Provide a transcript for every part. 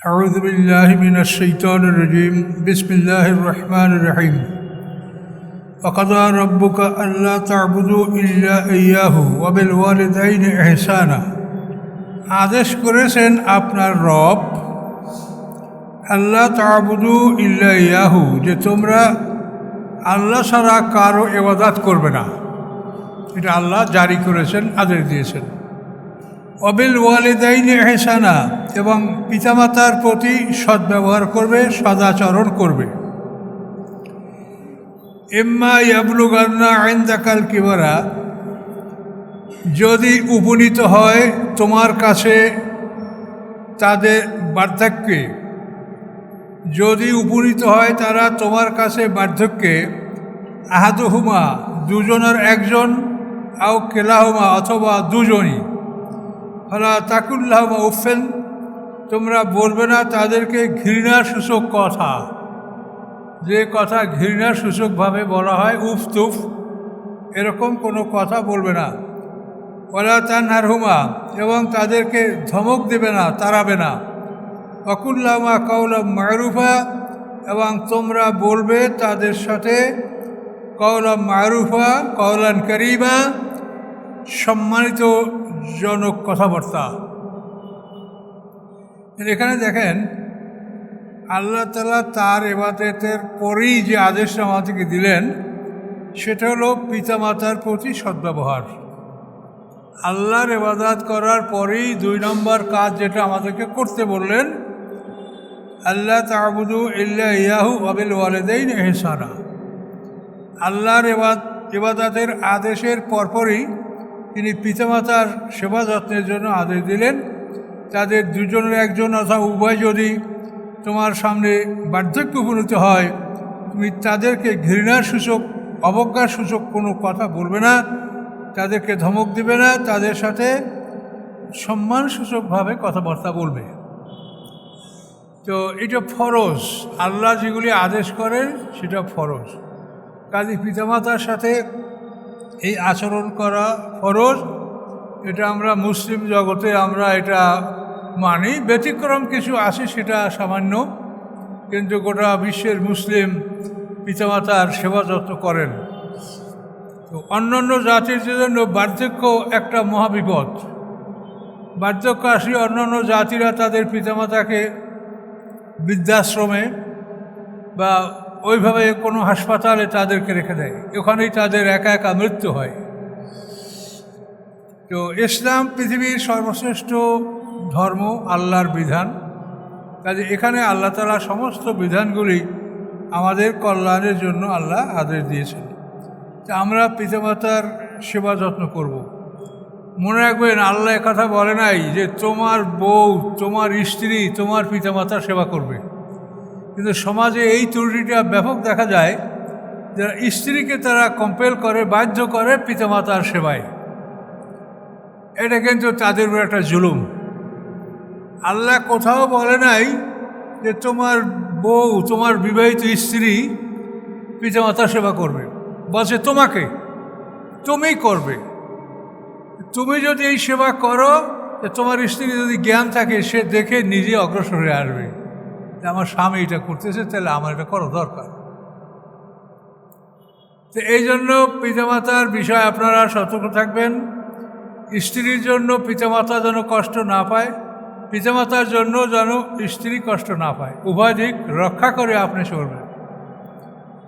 أعوذ بالله من الشيطان الرجيم بسم الله الرحمن الرحيم وقضى ربك ألا تعبدوا إلا إياه وبالوالدين إحسانا আদেশ করেছেন আপনার রব আল্লাহ তাবুদু ইল্লা ইয়াহু যে তোমরা আল্লাহ ছাড়া কারো এবাদাত করবে না এটা আল্লাহ জারি করেছেন আদেশ দিয়েছেন অবিল ওয়ালিদাইন এহসানা এবং পিতামাতার প্রতি সদ্ব্যবহার করবে, সদাচরণ করবে। এম্মা ইয়াবলুগান্না আইন্দাকাল কিবারা, যদি উপনীত হয় তোমার কাছে তাদের বার্ধক্যে। যদি উপনীত হয় তারা তোমার কাছে বার্ধক্যে, আহাদুহুমা দুজনের একজন, আও কেলাহুমা অথবা দুজনই। হলা তাকুল্লাহ বা উফেন তোমরা বলবে না তাদেরকে ঘৃণা সূচক কথা। যে কথা ঘৃণা সূচকভাবে বলা হয়, উফ তুফ, এরকম কোনো কথা বলবে না। ওলা তানহার হুমা এবং তাদেরকে ধমক দেবে না, তাড়াবে না। অকুল্লামা কৌলা মারুফা, এবং তোমরা বলবে তাদের সাথে কৌলা মারুফা কৌলান করিমা সম্মানিত জনক কথাবার্তা। এখানে দেখেন, আল্লাহ তালা তার এবাদতের পরেই যে আদেশটা আমাদেরকে দিলেন, সেটা হলো পিতামাতার প্রতি সদ্ব্যবহার। আল্লাহর এবাদাত করার পরেই দুই নম্বর কাজ যেটা আমাদেরকে করতে বললেন আল্লাহ তাবুদু ইল্লা ইয়াহু আবিল ওয়ালেদাইন এহসানা আল্লাহর এবাদ এবাদাতের আদেশের পরপরই তিনি পিতামাতার সেবা যত্নের জন্য আদেশ দিলেন। তাদের দুজনের একজন অথবা উভয় যদি তোমার সামনে বার্ধক্য উপনীত হয়, তুমি তাদেরকে ঘৃণার সূচক, অবজ্ঞার সূচক কোনো কথা বলবে না, তাদেরকে ধমক দিবে না, তাদের সাথে সম্মানসূচকভাবে কথাবার্তা বলবে। তো এটা ফরজ। আল্লাহ যেগুলি আদেশ করেন, সেটা ফরজ। কাজী পিতামাতার সাথে এই আচরণ করা ফরজ? এটা আমরা মুসলিম জগতে আমরা এটা মানি। ব্যতিক্রম কিছু আছে সেটা সামান্য। কিন্তু গোটা বিশ্বের মুসলিম পিতামাতার সেবা যত্ন করেন। তো অন্যান্য জাতির জন্য বার্ধক্য একটা মহাবিপদ। বার্ধক্য আসি অন্যান্য জাতিরা তাদের পিতামাতাকে বৃদ্ধাশ্রমে বা ওইভাবে কোনো হাসপাতালে তাদেরকে রেখে দেয়। ওখানেই তাদের একা একা মৃত্যু হয়। তো ইসলাম পৃথিবীর সর্বশ্রেষ্ঠ ধর্ম, আল্লাহর বিধান। কাজে এখানে আল্লাহ তালা সমস্ত বিধানগুলি আমাদের কল্যাণের জন্য আল্লাহ আদেশ দিয়েছেন। তা আমরা পিতামাতার সেবা যত্ন করব। মনে রাখবেন, আল্লাহ কথা বলে নাই যে তোমার বউ, তোমার স্ত্রী, তোমার পিতামাতার সেবা করবে। কিন্তু সমাজে এই ত্রুটিটা ব্যাপক দেখা যায় যারা স্ত্রীকে তারা কম্পেল করে, বাধ্য করে পিতামাতার সেবায়। এটা কিন্তু তাদের উপর একটা জুলুম। আল্লাহ কোথাও বলে নাই যে তোমার বউ, তোমার বিবাহিত স্ত্রী পিতামাতার সেবা করবে। বলছে, তোমাকে? তুমিই করবে। তুমি যদি এই সেবা করো তোমার স্ত্রী যদি জ্ঞান থাকে, সে দেখে নিজে অগ্রসর হয়ে আসবে। আমার স্বামী এটা করতেছে তাহলে আমার এটা করা দরকার। তো এই জন্য পিতামাতার বিষয়ে আপনারা সতর্ক থাকবেন। স্ত্রীর জন্য পিতামাতা যেন কষ্ট না পায়, পিতামাতার জন্য যেন স্ত্রী কষ্ট না পায়। উভয় দিক রক্ষা করে আপনি চলবেন।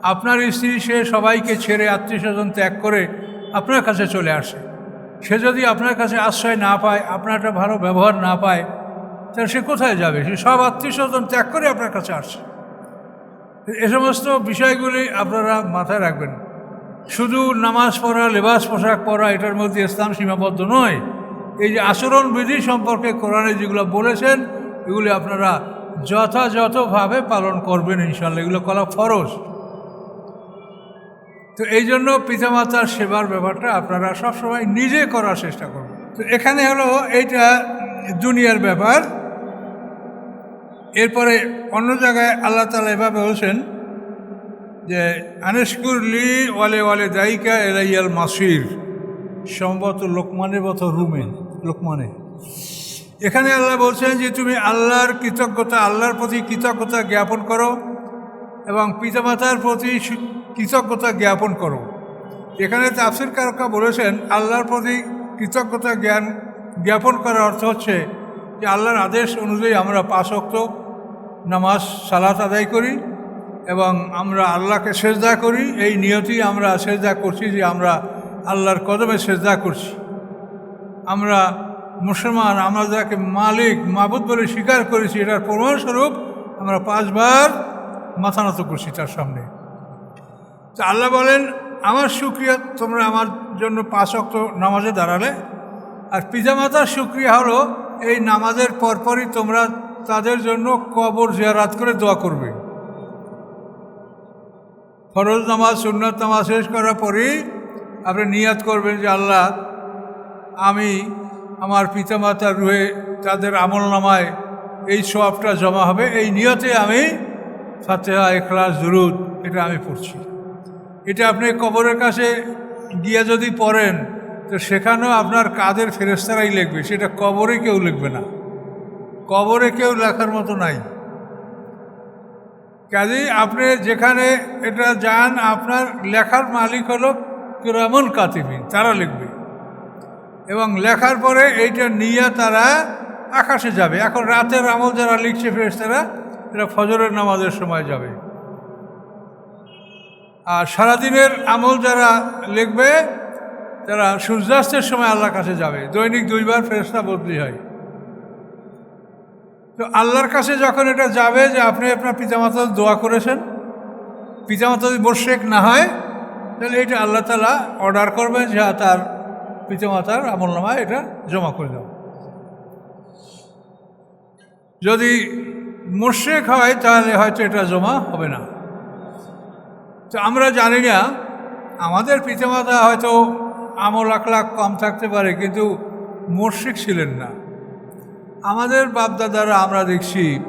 আপনার স্ত্রী, সে সবাইকে ছেড়ে আত্মীয় স্বজন ত্যাগ করে আপনার কাছে চলে আসে। সে যদি আপনার কাছে আশ্রয় না পায়, আপনার ভালো ব্যবহার না পায় তাহলে সে কোথায় যাবে? সে সব আত্মীয় স্বজন ত্যাগ করে আপনার কাছে আসছে। এ সমস্ত বিষয়গুলি আপনারা মাথায় রাখবেন। শুধু নামাজ পড়া, লেবাস পোশাক পরা, এটার মধ্যে ইসলাম সীমাবদ্ধ নয়। এই যে আচরণ বিধি সম্পর্কে কোরআনে যেগুলো বলেছেন, এগুলি আপনারা যথাযথভাবে পালন করবেন ইনশাল্লাহ এগুলো করা ফরজ। তো এই জন্য পিতামাতার সেবার ব্যাপারটা আপনারা সবসময় নিজে করার চেষ্টা করবেন তো এখানে হলো এইটা দুনিয়ার ব্যাপার। এরপরে অন্য জায়গায় আল্লাহ তালা এভাবে বলছেন যে, আনেশকুর লি ওয়ালে ওয়ালে দায়িকা এলাইয়াল মাসির। সম্ভবত লোকমানের মতো রুমে, লোকমানে। এখানে আল্লাহ বলছেন যে, তুমি আল্লাহর কৃতজ্ঞতা, আল্লাহর প্রতি কৃতজ্ঞতা জ্ঞাপন করো এবং পিতামাতার প্রতি কৃতজ্ঞতা জ্ঞাপন করো। এখানে তাফসির কারকা বলেছেন, আল্লাহর প্রতি কৃতজ্ঞতা জ্ঞান জ্ঞাপন করার অর্থ হচ্ছে যে, আল্লাহর আদেশ অনুযায়ী আমরা পাঁচ অক্ত নামাজ, সালাত আদায় করি এবং আমরা আল্লাহকে সেজদা করি। এই নিয়তি আমরা সেজদা করছি যে আমরা আল্লাহর কদমে সেজদা করছি। আমরা মুসলমান, আমরা যাকে মালিক, মাবুদ বলে স্বীকার করেছি, এটার প্রমাণস্বরূপ আমরা পাঁচবার মাথা নত করছি তার সামনে। তো আল্লাহ বলেন, আমার সুক্রিয়া তোমরা আমার জন্য পাঁচ অক্ত নামাজে দাঁড়ালে। আর পিতামাতার সুক্রিয়া হলো, এই নামাজের পরপরই তোমরা তাদের জন্য কবর জিয়ারাত করে দোয়া করবে। ফরজ নামাজ, সুন্নত নামাজ শেষ করার পরেই আপনি নিয়াত করবেন যে আল্লাহ, আমি আমার পিতামাতার রুহে তাদের আমল নামায় এই সবটা জমা হবে। এই নিয়তে আমি ফাতেহা এখলাস দুরুদ এটা আমি পড়ছি। এটা আপনি কবরের কাছে গিয়ে যদি পড়েন, তো সেখানেও আপনার কাদের ফেরেস্তারাই লিখবে, সেটা কবরে কেউ লিখবে না। কবরে কেউ লেখার মতো নাই। কাজেই আপনি যেখানে এটা যান, আপনার লেখার মালিক হলো কিরামন কাতিবিন, তারা লিখবে। এবং লেখার পরে এইটা নিয়ে তারা আকাশে যাবে। এখন রাতের আমল যারা লিখছে ফেরেস্তারা এটা ফজরের নামাজের সময় যাবে। আর সারাদিনের আমল যারা লিখবে, তারা সূর্যাস্তের সময় আল্লাহর কাছে যাবে। দৈনিক দুইবার ফেরেস্তা বদলি হয়। তো আল্লাহর কাছে যখন এটা যাবে যে আপনি আপনার পিতামাতা দোয়া করেছেন পিতামাতা যদি মোর্শেক না হয় তাহলে এটা আল্লাহ তালা অর্ডার করবেন যে হ্যাঁ, তার পিতামাতার আমল নামায় এটা জমা করে দাও। যদি মোর্শেক হয় তাহলে হয়তো এটা জমা হবে না। তো আমরা জানি না আমাদের পিতামাতা হয়তো আমল আখলাখ কম থাকতে পারে কিন্তু মোর্শেক ছিলেন না। আমাদের বাপদাদারা আমরা দেখছি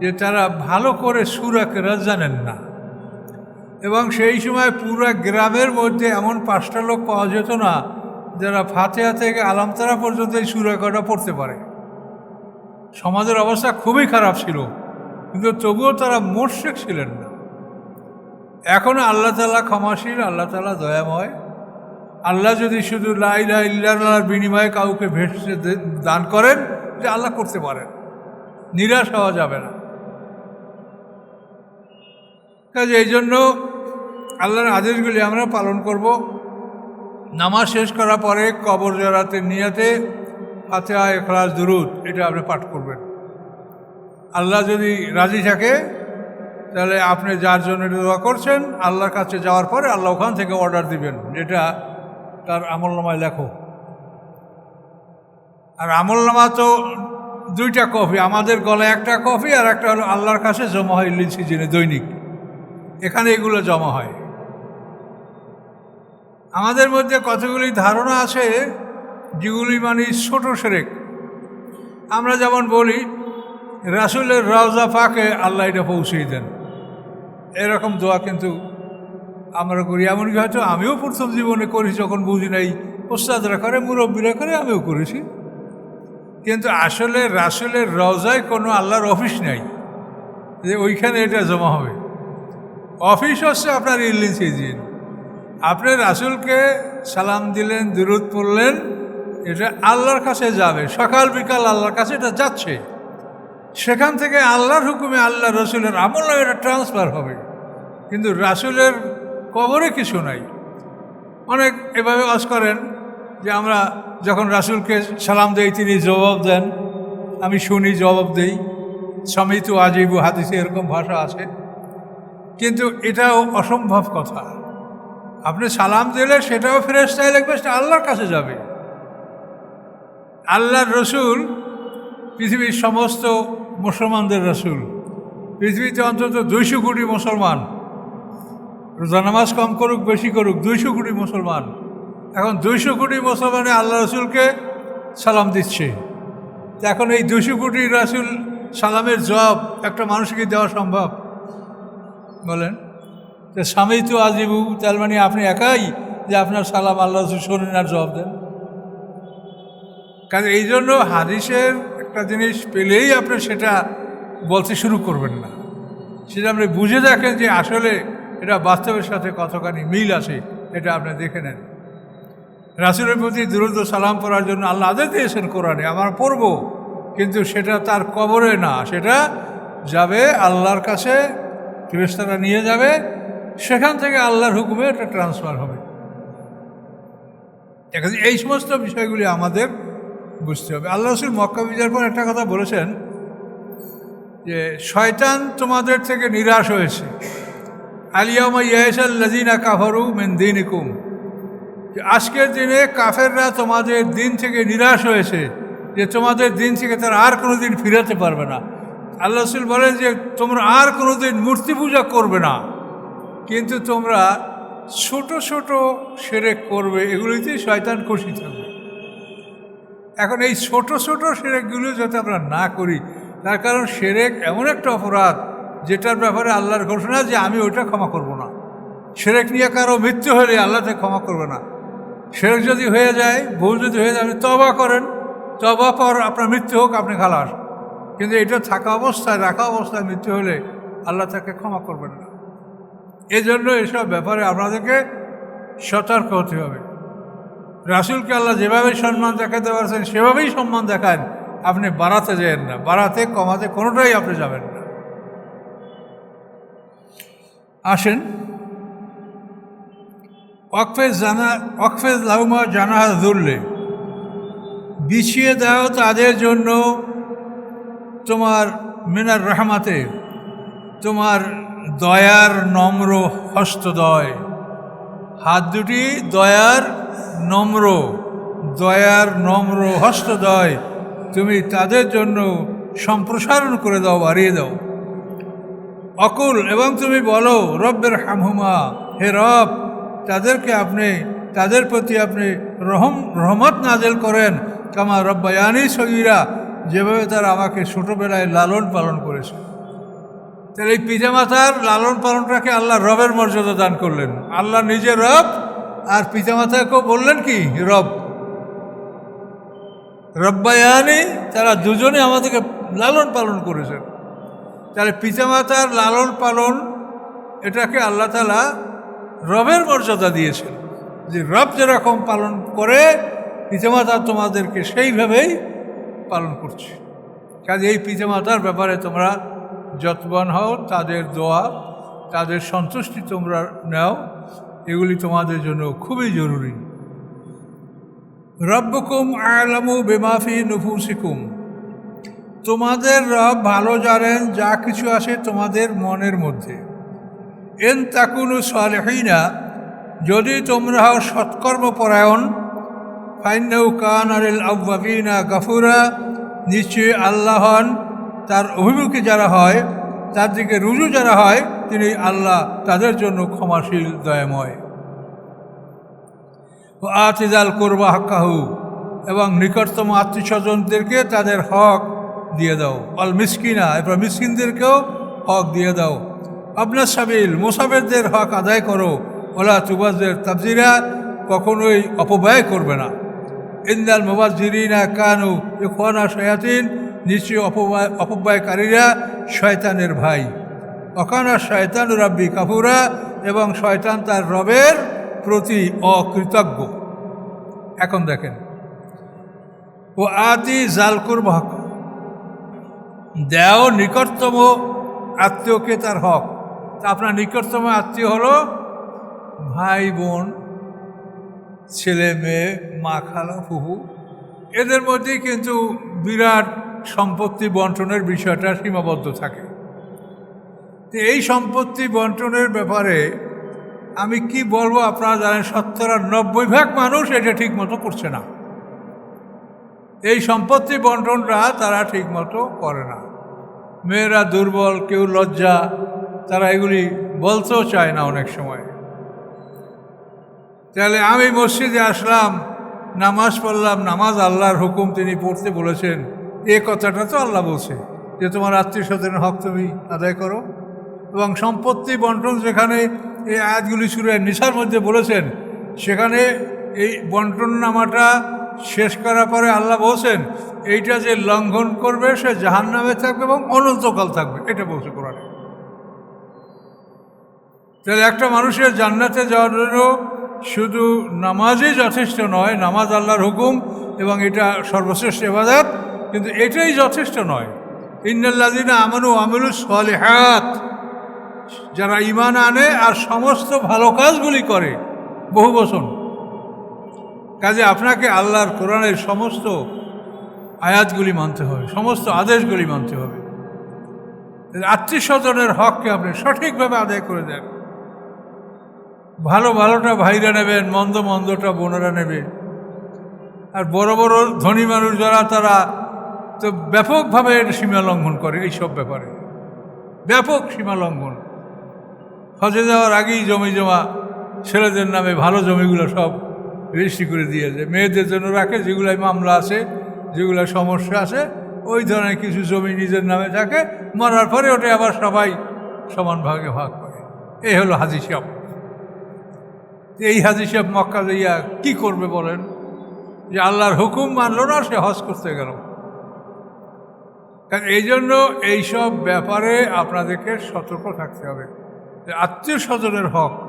যে তারা ভালো করে সুরাকেরা জানেন না। এবং সেই সময় পুরো গ্রামের মধ্যে এমন পাঁচটা লোক পাওয়া যেত না, যারা ফাতেহা থেকে আলামতারা পর্যন্ত এই সুরাকটা পড়তে পারে। সমাজের অবস্থা খুবই খারাপ ছিল, কিন্তু তবুও তারা মোর্শেক ছিলেন না। এখন আল্লাহ তালা ক্ষমাশীল, আল্লাহ তালা দয়াময়। আল্লাহ যদি শুধু লাইলা ইল্লাহর বিনিময়ে কাউকে ভেসে দান করেন যে আল্লাহ করতে পারেন। নিরাশ হওয়া যাবে না। কাজে এই জন্য আল্লাহর আদেশগুলি আমরা পালন করব। নামাজ শেষ করার পরে কবর জরাতে নিয়াতে ফাতেহা, এখলাস, দুরুদ, এটা আপনি পাঠ করবেন। আল্লাহ যদি রাজি থাকে, তাহলে আপনি যার জন্য দোয়া করছেন, আল্লাহর কাছে যাওয়ার পরে আল্লাহ ওখান থেকে অর্ডার দিবেন। যেটা তার আমলনামায় লেখো। আর আমলনামা তো দুইটা কপি আমাদের গলায় একটা কপি আর একটা হলো আল্লাহর কাছে জমা হয় ইলিন সিজনে দৈনিক। এখানে এগুলো জমা হয়। আমাদের মধ্যে কতগুলি ধারণা আছে যেগুলি মানে ছোট সেরেক। আমরা যেমন বলি, রাসুলের রওজা পাকে আল্লাহ এটা পৌঁছেই দেন। এরকম দোয়া কিন্তু আমরা করি, এমনকি হয়তো আমিও প্রথম জীবনে করি, যখন বুঝি নাই, ওস্তাদরা করে, মুরব্বীরা করে, আমিও করেছি। কিন্তু আসলে রাসুলের রওজায় কোনো আল্লাহর অফিস নেই। যে ওইখানে এটা জমা হবে। অফিস হচ্ছে আপনার ইল্লিন সিজিন। আপনি রাসুলকে সালাম দিলেন দূরত পড়লেন, এটা আল্লাহর কাছে যাবে। সকাল বিকাল আল্লাহর কাছে এটা যাচ্ছে। সেখান থেকে আল্লাহর হুকুমে আল্লাহ রসুলের আমল এটা ট্রান্সফার হবে। কিন্তু রাসুলের কবরে কিছু নাই। অনেক এভাবে আজ করেন যে আমরা যখন রাসুলকে সালাম দেই, তিনি জবাব দেন। আমি শুনি, জবাব দেই। সমিত আজিবু হাদিসে এরকম ভাষা আছে। কিন্তু এটাও অসম্ভব কথা। আপনি সালাম দিলে সেটাও ফেরেস্তায় লিখবে, সেটা আল্লাহর কাছে যাবে। আল্লাহর রসুল পৃথিবীর সমস্ত মুসলমানদের রসুল। পৃথিবীতে অন্তত দুইশো কোটি মুসলমান। রোজা নামাজ কম করুক, বেশি করুক, দুইশো কোটি মুসলমান। এখন দুইশো কোটি মুসলমানে আল্লাহ রসুলকে সালাম দিচ্ছে। এখন এই দুইশো কোটি রাসুল সালামের জবাব একটা মানুষকে দেওয়া সম্ভব? বলেন, যে স্বামী তো আজিবু, তার মানে আপনি একাই যে আপনার সালাম আল্লাহ রসুল শোনেন আর জবাব দেন। কাজে এই জন্য হাদিসের একটা জিনিস পেলেই আপনি সেটা বলতে শুরু করবেন না। সেটা আপনি বুঝে দেখেন যে আসলে এটা বাস্তবের সাথে কতখানি মিল আছে, এটা আপনি দেখে নেন। রাসুলের প্রতি দুরুদ সালাম পড়ার জন্য আল্লাহ আদেশ দিয়েছেন কোরআনে, আমার পড়ব। কিন্তু সেটা তার কবরে না, সেটা যাবে আল্লাহর কাছে, ফেরেশতারা নিয়ে যাবে, সেখান থেকে আল্লাহর হুকুমে এটা ট্রান্সফার হবে। এখন এই সমস্ত বিষয়গুলি আমাদের বুঝতে হবে। আল্লাহ রসুল মক্কা বিজয়ের পর একটা কথা বলেছেন যে, শয়তান তোমাদের থেকে নিরাশ হয়েছে। আলিয়ামা কাফারু মেন দিন আজকের দিনে কাফেররা তোমাদের দিন থেকে নিরাশ হয়েছে যে তোমাদের দিন থেকে তারা আর কোনো দিন ফিরাতে পারবে না। আল্লাহ রসুল বলেন যে তোমরা আর কোনো দিন মূর্তি পূজা করবে না। কিন্তু তোমরা ছোট ছোট সেরেক করবে, এগুলিতেই শয়তান খুশি থাকবে। এখন এই ছোট ছোট সেরেকগুলো যাতে আমরা না করি, তার কারণ সেরেক এমন একটা অপরাধ, যেটার ব্যাপারে আল্লাহর ঘোষণা যে আমি ওইটা ক্ষমা করব না। সেরেক নিয়ে কারও মৃত্যু হলে আল্লাহ ক্ষমা করবে না। সেরেক যদি হয়ে যায়, ভুল যদি হয়ে যায়, আপনি তবা করেন। তবা পর আপনার মৃত্যু হোক, আপনি খালাস। কিন্তু এটা থাকা অবস্থায়, রাখা অবস্থায় মৃত্যু হলে আল্লাহ তাকে ক্ষমা করবেন না। এই জন্য এসব ব্যাপারে আপনাদেরকে সতর্ক হতে হবে। রাসুলকে আল্লাহ যেভাবে সম্মান দেখাতে পারছেন, সেভাবেই সম্মান দেখান। আপনি বাড়াতে যেন না। বাড়াতে, কমাতে কোনোটাই আপনি যাবেন না। আসেন। অকফেজ জানা অকফেজ লাউমা জানাহা ধরলে বিছিয়ে দাও তাদের জন্য তোমার মিনার রহমাতে, তোমার দয়ার নম্র হস্তদয়। হাত দুটি দয়ার নম্র দয়ার নম্র হস্তদয় তুমি তাদের জন্য সম্প্রসারণ করে দাও, বাড়িয়ে দাও। অকুল, এবং তুমি বলো, রব্বের হামহুমা, হে রব তাদেরকে আপনি, তাদের প্রতি আপনি রহম, রহমত নাজেল করেন। কামা রব্বায়ানি সগিরা, যেভাবে তারা আমাকে ছোটোবেলায় লালন পালন করেছে। তাহলে এই পিতামাতার লালন পালনটাকে আল্লাহ রবের মর্যাদা দান করলেন। আল্লাহ নিজে রব, আর পিতামাতাকেও বললেন কি? রব। রব্বায়ানি, তারা দুজনে আমাদেরকে লালন পালন করেছেন। তাহলে পিতামাতার লালন পালন, এটাকে আল্লাহ তালা রবের মর্যাদা দিয়েছেন যে রব যেরকম পালন করে, পিতামাতা তোমাদেরকে সেইভাবেই পালন করছে। কাজে এই পিতামাতার ব্যাপারে তোমরা যত্নবান হও, তাদের দোয়া, তাদের সন্তুষ্টি তোমরা নাও, এগুলি তোমাদের জন্য খুবই জরুরি। রব্বকুম আলামু বেমাফি নুফুসিকুম। তোমাদের রব ভালো জানেন, যা কিছু আছে তোমাদের মনের মধ্যে। এন তাকুনু সালেহিনা, যদি তোমরা হও সৎকর্মপরায়ণ ফাইনাউ কান আলিল আব্বাবিনা গাফুরা, নিশ্চয়ই আল্লাহন তার অভিমুখী যারা হয়, তার দিকে রুজু যারা হয়, তিনি আল্লাহ তাদের জন্য ক্ষমাশীল, দয়াময়। ও আতিজাল করবা হাক্কাহু, এবং নিকটতম আত্মীয় স্বজনদেরকে তাদের হক দিয়ে দাও। অল মিসকিনা, এরপর মিসকিনদেরকেও হক দিয়ে দাও। আপনার সাবিল মোসাফেরদের হক আদায় করো। ওলা তুবাজদের তাবজিরা কখনোই অপব্যয় করবে না। ইন্দাল মোবাজিরিনা কানু ইফানা শয়াতিন নিশ্চয় অপব্যয়, অপব্যয়কারীরা শয়তানের ভাই। অকানা শয়তান রাব্বি কাপুরা এবং শয়তান তার রবের প্রতি অকৃতজ্ঞ। এখন দেখেন। ও আতি জালকুর হক দেও নিকটতম আত্মীয়কে তার হক। আপনার নিকটতম আত্মীয় হলো ভাই বোন, ছেলে মেয়ে, মা খালা ফুহু এদের মধ্যেই কিন্তু বিরাট সম্পত্তি বন্টনের বিষয়টা সীমাবদ্ধ থাকে। এই সম্পত্তি বন্টনের ব্যাপারে আমি কি বলব আপনারা জানেন শতকরা নব্বই ভাগ মানুষ এটা ঠিক মতো করছে না। এই সম্পত্তি বন্টনটা তারা ঠিক মতো করে না। মেয়েরা দুর্বল, কেউ লজ্জা তারা এগুলি বলতেও চায় না অনেক সময়। তাহলে আমি মসজিদে আসলাম, নামাজ পড়লাম, নামাজ আল্লাহর হুকুম তিনি পড়তে বলেছেন। এ কথাটা তো আল্লাহ বলছে যে তোমার আত্মীয় স্বজনের হক তুমি আদায় করো। এবং সম্পত্তি বন্টন যেখানে এই আয়াতগুলি শুরু নিশার মধ্যে বলেছেন, সেখানে এই বন্টন নামাটা শেষ করার পরে আল্লাহ বলছেন, এইটা যে লঙ্ঘন করবে সে জাহান নামে থাকবে এবং অনন্তকাল থাকবে। এটা বলছে কোরআনে। তাহলে একটা মানুষের জান্নাতে যাওয়ার জন্য শুধু নামাজই যথেষ্ট নয়, নামাজ আল্লাহর হুকুম এবং এটা সর্বশ্রেষ্ঠ এবাদাত কিন্তু এটাই যথেষ্ট নয়। ইন্নাল্লাদিনা আমানু আমিলু সলেহাত, যারা ইমান আনে আর সমস্ত ভালো কাজগুলি করে বহু বছর কাজে আপনাকে আল্লাহর কোরআনের সমস্ত আয়াতগুলি মানতে হবে, সমস্ত আদেশগুলি মানতে হবে। আত্মীয় স্বজনের হককে আপনি সঠিকভাবে আদায় করে দেন। ভালো ভালোটা ভাইরা নেবেন, মন্দ মন্দটা বোনেরা নেবে। আর বড় বড় ধনী মানুষ যারা, তারা তো ব্যাপকভাবে সীমা লঙ্ঘন করে এইসব ব্যাপারে। ব্যাপক সীমা লঙ্ঘন। হজে যাওয়ার আগেই জমি জমা, ছেলেদের নামে ভালো জমিগুলো সব রেজিস্ট্রি করে দিয়েছে মেয়েদের জন্য রাখে, যেগুলাই মামলা আছে যেগুলো সমস্যা আছে, ওই ধরনের কিছু জমি নিজের নামে থাকে, মরার পরে ওটা আবার সবাই সমান ভাগে ভাগ করে। এই হলো হাজি সাহেব এই হাজি সাহেব মক্কা যাইয়া কী করবে বলেন? যে আল্লাহর হুকুম মানলো না, সে হজ করতে গেল। কারণ এই জন্য এইসব ব্যাপারে আপনাদেরকে সতর্ক থাকতে হবে। যে আত্মীয় স্বজনের হক।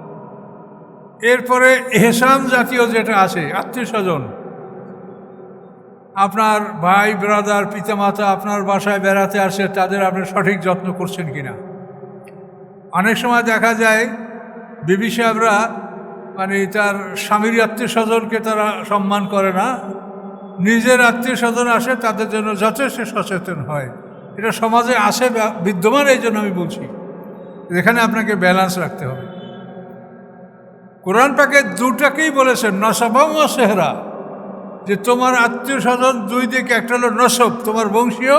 এরপরে এহসান জাতীয় যেটা আছে, আত্মীয় স্বজন। আপনার ভাই ব্রাদার পিতামাতা আপনার বাসায় বেড়াতে আসে, তাদের আপনি সঠিক যত্ন করছেন কিনা? অনেক সময় দেখা যায়, বিবি সাহেবরা মানে তার স্বামীর আত্মীয় স্বজনকে তারা সম্মান করে না। নিজের আত্মীয় স্বজন আসে, তাদের জন্য যথেষ্ট সচেতন হয়। এটা সমাজে আসে বিদ্যমান, এই জন্য আমি বলছি। এখানে আপনাকে ব্যালেন্স রাখতে হবে। কোরআন পাকে দুটাকেই বলেছেন নসবাম ও সেহরা যে তোমার আত্মীয় স্বজন দুই দিকে, একটা হলো নসব, তোমার বংশীয়,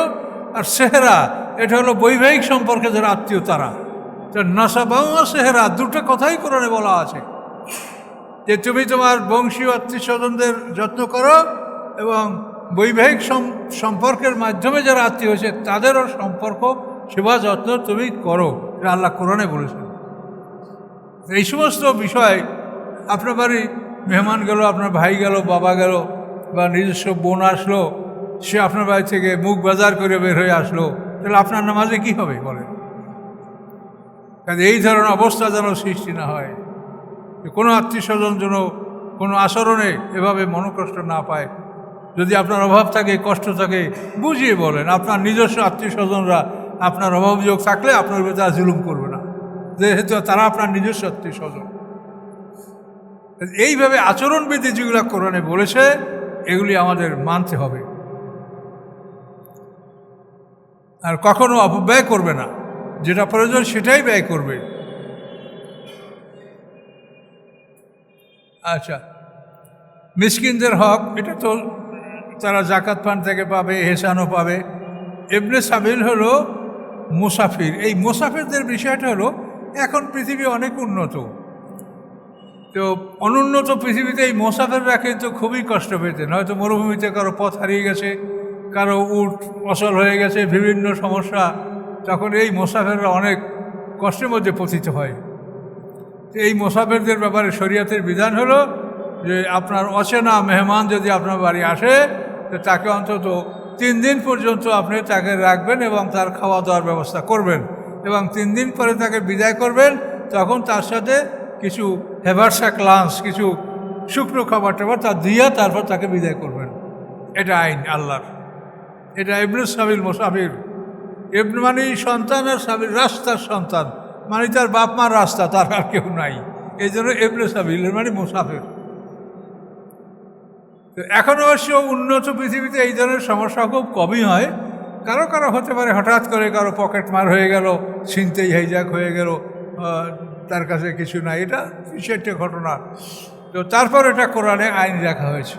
আর সেহরা, এটা হলো বৈবাহিক সম্পর্কে যারা আত্মীয় তারা। তো নসবাম ও সেহরা, দুটো কথাই কোরআনে বলা আছে। যে তুমি তোমার বংশীয় আত্মীয় স্বজনদের যত্ন করো এবং বৈবাহিক সম্পর্কের মাধ্যমে যারা আত্মীয় হয়েছে, তাদেরও সম্পর্ক, সেবা যত্ন তুমি করো। এটা আল্লাহ কোরআনে বলেছেন। এই সমস্ত বিষয় আপনার বাড়ি মেহমান গেল, আপনার ভাই গেল, বাবা গেল, বা নিজস্ব বোন আসলো, সে আপনার বাড়ি থেকে মুখ বাজার করে বের হয়ে আসলো, তাহলে আপনার নামাজে কি হবে বলেন? কাজে এই ধরনের অবস্থা যেন সৃষ্টি না হয়। কোনো আত্মীয় স্বজন যেন কোনো আচরণে এভাবে মনোকষ্ট না পায়। যদি আপনার অভাব থাকে, কষ্ট থাকে, বুঝিয়ে বলেন। আপনার নিজস্ব আত্মীয় স্বজনরা আপনার অভাবযোগ থাকলে আপনার উপরে তারা জুলুম করবে না। যেহেতু তারা আপনার নিজস্ব আত্মীয় স্বজন এইভাবে আচরণবিধি যেগুলো কোরআনে বলেছে, এগুলি আমাদের মানতে হবে। আর কখনো অপব্যয় করবে না। যেটা প্রয়োজন সেটাই ব্যয় করবে। আচ্ছা। মিসকিনদের হক, এটা তো তারা জাকাত পান থেকে পাবে হেসানও পাবে। এমনি সাবিল হলো মুসাফির। এই মুসাফিরদের বিষয়টা হলো, এখন পৃথিবী অনেক উন্নত। তো অনুন্নত পৃথিবীতে এই মোসাফেররা কিন্তু খুবই কষ্ট পেতেন। হয়তো মরুভূমিতে কারও পথ হারিয়ে গেছে, কারও উট অসল হয়ে গেছে, বিভিন্ন সমস্যা। তখন এই মোসাফেররা অনেক কষ্টের মধ্যে পতিত হয়। এই মোসাফেরদের ব্যাপারে শরীয়তের বিধান হলো যে আপনার অচেনা মেহমান যদি আপনার বাড়ি আসে, তো তাকে অন্তত তিন দিন পর্যন্ত আপনি তাকে রাখবেন এবং তার খাওয়া দাওয়ার ব্যবস্থা করবেন। এবং তিন দিন পরে তাকে বিদায় করবেন, তখন তার সাথে কিছু হেভারসাক লাঞ্চ কিছু শুকনো খাবার টাবার তা দিয়ে তারপর তাকে বিদায় করবেন। এটা আইন আল্লাহর। এটা ইবনুল সাবিল মোসাফির। ইবনু মানে সন্তান আর সাবিল, রাস্তার সন্তান। মানে তার বাপ মার রাস্তা, তার আর কেউ নাই। এই জন্য এবনে সাবিল মানে মুসাফির। তো এখন অবশ্য উন্নত পৃথিবীতে এই ধরনের সমস্যা খুব কমই হয়। কারও কারও হতে পারে, হঠাৎ করে কারও পকেট মার হয়ে গেল, ছিনতেই হাইজাক হয়ে গেল তার কাছে কিছু নাই। এটা একটা ঘটনা। তো তারপর এটা কোরআনে আইন রাখা হয়েছে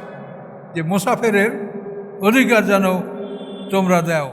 যে মুসাফেরের অধিকার যেন তোমরা দাও।